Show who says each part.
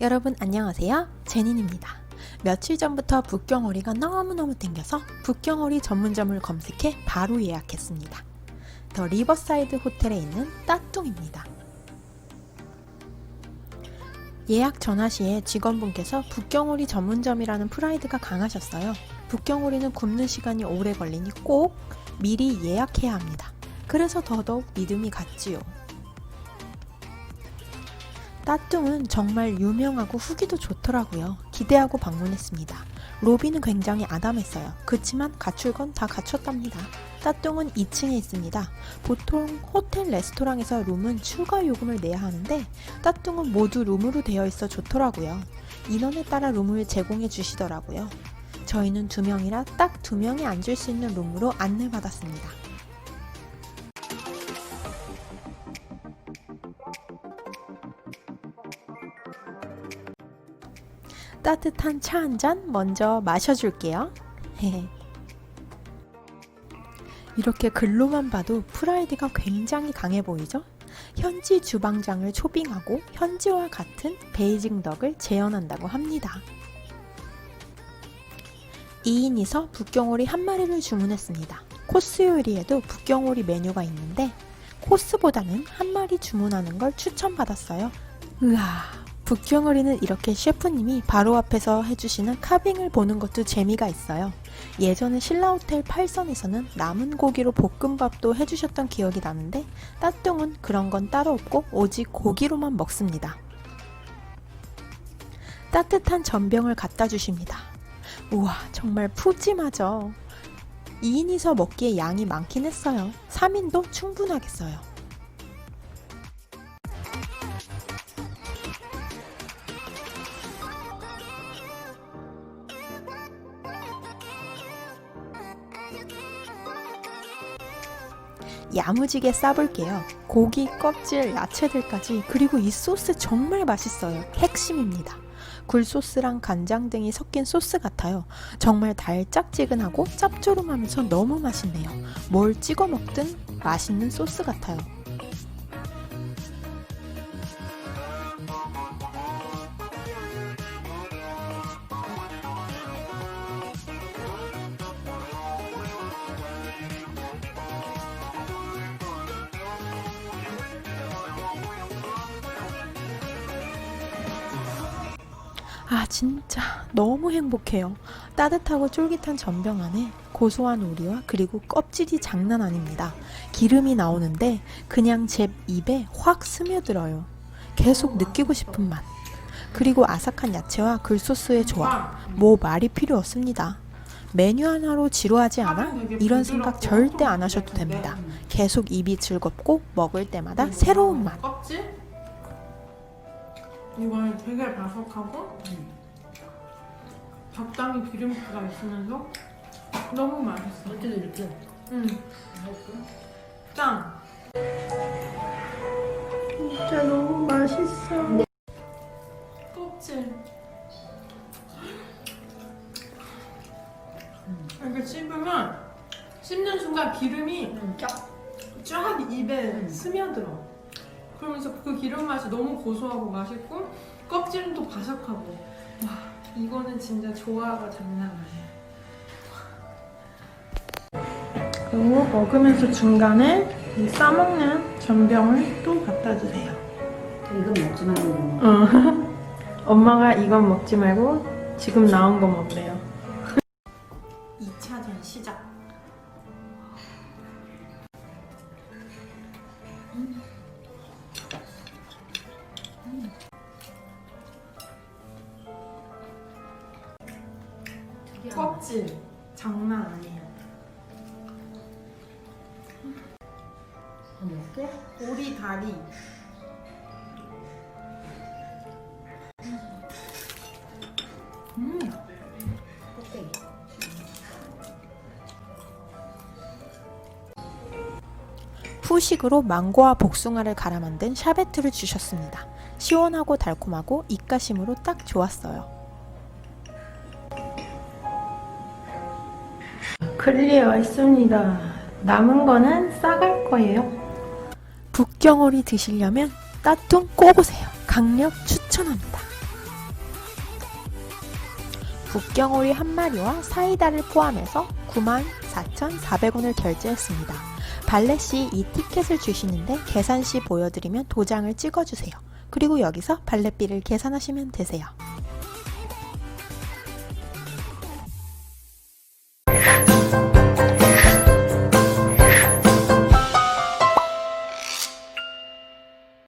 Speaker 1: 여러분 안녕하세요. 제닌입니다. 며칠 전부터 북경오리가 너무너무 땡겨서 북경오리 전문점을 검색해 바로 예약했습니다. 더 리버사이드 호텔에 있는 따뚱입니다. 예약 전화 시에 직원분께서 북경오리 전문점이라는 프라이드가 강하셨어요. 북경오리는 굽는 시간이 오래 걸리니 꼭 미리 예약해야 합니다. 그래서 더더욱 믿음이 갔지요. 따뚱은 정말 유명하고 후기도 좋더라고요. 기대하고 방문했습니다. 로비는 굉장히 아담했어요. 그치만 갖출 건 다 갖췄답니다. 따뚱은 2층에 있습니다. 보통 호텔 레스토랑에서 룸은 추가 요금을 내야 하는데 따뚱은 모두 룸으로 되어 있어 좋더라고요. 인원에 따라 룸을 제공해 주시더라고요. 저희는 두 명이라 딱 두 명이 앉을 수 있는 룸으로 안내받았습니다. 따뜻한 차 한 잔 먼저 마셔줄게요. 이렇게 글로만 봐도 프라이드가 굉장히 강해 보이죠? 현지 주방장을 초빙하고 현지와 같은 베이징 덕을 재현한다고 합니다. 2인이서 북경오리 한 마리를 주문했습니다. 코스 요리에도 북경오리 메뉴가 있는데 코스보다는 한 마리 주문하는 걸 추천받았어요. 으아, 북경오리는 이렇게 셰프님이 바로 앞에서 해주시는 카빙을 보는 것도 재미가 있어요. 예전에 신라호텔 8선에서는 남은 고기로 볶음밥도 해주셨던 기억이 나는데 따뚱은 그런 건 따로 없고 오직 고기로만 먹습니다. 따뜻한 전병을 갖다 주십니다. 우와, 정말 푸짐하죠? 2인이서 먹기에 양이 많긴 했어요. 3인도 충분하겠어요. 야무지게 싸볼게요. 고기, 껍질, 야채들까지 그리고 이 소스 정말 맛있어요. 핵심입니다. 굴소스랑 간장 등이 섞인 소스 같아요. 정말 달짝지근하고 짭조름하면서 너무 맛있네요. 뭘 찍어 먹든 맛있는 소스 같아요. 아, 진짜 너무 행복해요. 따뜻하고 쫄깃한 전병 안에 고소한 오리와 그리고 껍질이 장난 아닙니다. 기름이 나오는데 그냥 제 입에 확 스며들어요. 계속 느끼고 싶은 맛. 그리고 아삭한 야채와 글소스의 조합. 뭐 말이 필요 없습니다. 메뉴 하나로 지루하지 않아? 이런 생각 절대 안 하셔도 됩니다. 계속 입이 즐겁고 먹을 때마다 새로운 맛.
Speaker 2: 이거는 되게 바삭하고 적당히 기름기가 있으면서 너무 맛있어.
Speaker 3: 어떻게 이렇게
Speaker 2: 응, 짱.
Speaker 1: 진짜 너무 맛있어.
Speaker 2: 껍질. 이렇게 씹으면 씹는 순간 기름이 쫙쫙 입에 스며들어. 그러면서 그 기름 맛이 너무 고소하고 맛있고 껍질은 또 바삭하고 와 이거는 진짜 조화가 장난 아니야. 그리고 먹으면서 중간에 이 싸먹는 전병을 또 갖다 주세요.
Speaker 3: 이건 먹지 말고
Speaker 2: 어. 엄마가 이건 먹지 말고 지금 나온 거 먹래요. 껍질 장난 아니에요.
Speaker 3: 이렇게
Speaker 2: 오리 다리. 음.
Speaker 1: 후식으로 망고와 복숭아를 갈아 만든 샤베트를 주셨습니다. 시원하고 달콤하고 입가심으로 딱 좋았어요.
Speaker 2: 클리어 했습니다. 남은 거는 싸갈 거예요.
Speaker 1: 북경오리 드시려면 따뚱 꼭 오세요. 강력 추천합니다. 북경오리 한 마리와 사이다를 포함해서 94,400원을 결제했습니다. 발레 시이 티켓을 주시는데 계산 시 보여드리면 도장을 찍어주세요. 그리고 여기서 발렛비를 계산하시면 되세요.